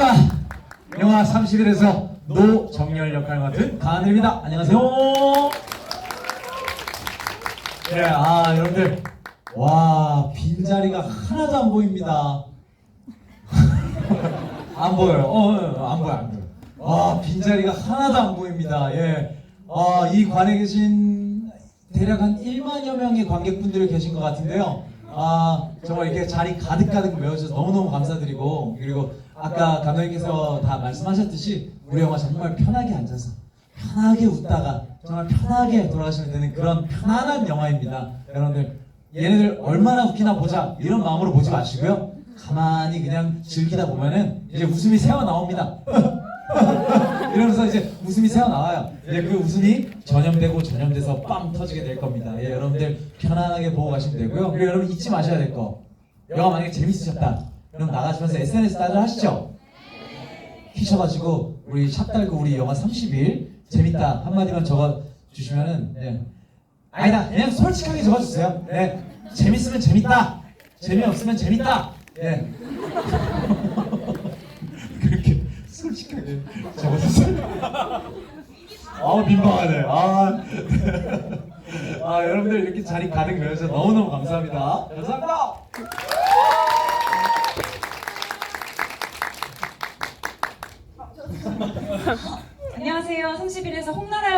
안녕하십니까 영화 30일에서 노정열 역할 맡은 가은입니다. 안녕하세요. 네, 아 여러분들. 와 빈자리가 하나도 안 보입니다. 안 보여요. 어, 어, 안 보여 안 보여. 와 빈자리가 하나도 안 보입니다. 예아이 관에 계신 대략 한 1만여 명의 관객분들이 계신 것 같은데요. 아 정말 이렇게 자리 가득 가득 메워주셔서 너무너무 감사드리고 그리고 아까 감독님께서 다 말씀하셨듯이 우리 영화 정말 편하게 앉아서 편하게 웃다가 정말 편하게 돌아가시면 되는 그런 편안한 영화입니다. 여러분들 얘네들 얼마나 웃기나 보자 이런 마음으로 보지 마시고요. 가만히 그냥 즐기다 보면은 이제 웃음이 새어 나옵니다. 이러면서 이제 웃음이 새어 나와요. 이제 그 웃음이 전염되고 전염돼서 빵 터지게 될 겁니다. 예, 여러분들 편안하게 보고 가시면 되고요. 그리고 여러분 잊지 마셔야 될 거. 영화 만약에 재밌으셨다. 그럼 나가시면서 SNS 다들 하시죠? 키셔가지고 우리 샵 달고 우리 영화 30일 재밌다 한마디만 적어 주시면은 네. 아니다 그냥 솔직하게 적어주세요. 네. 재밌으면 재밌다. 재미없으면 재밌다. 네. 적어주세요. 아 민망하네. 아, 아 여러분들 이렇게 자리 가득 메워주셔서 너무너무 감사합니다. 감사합니다. 안녕하세요. 30일에서 홍나라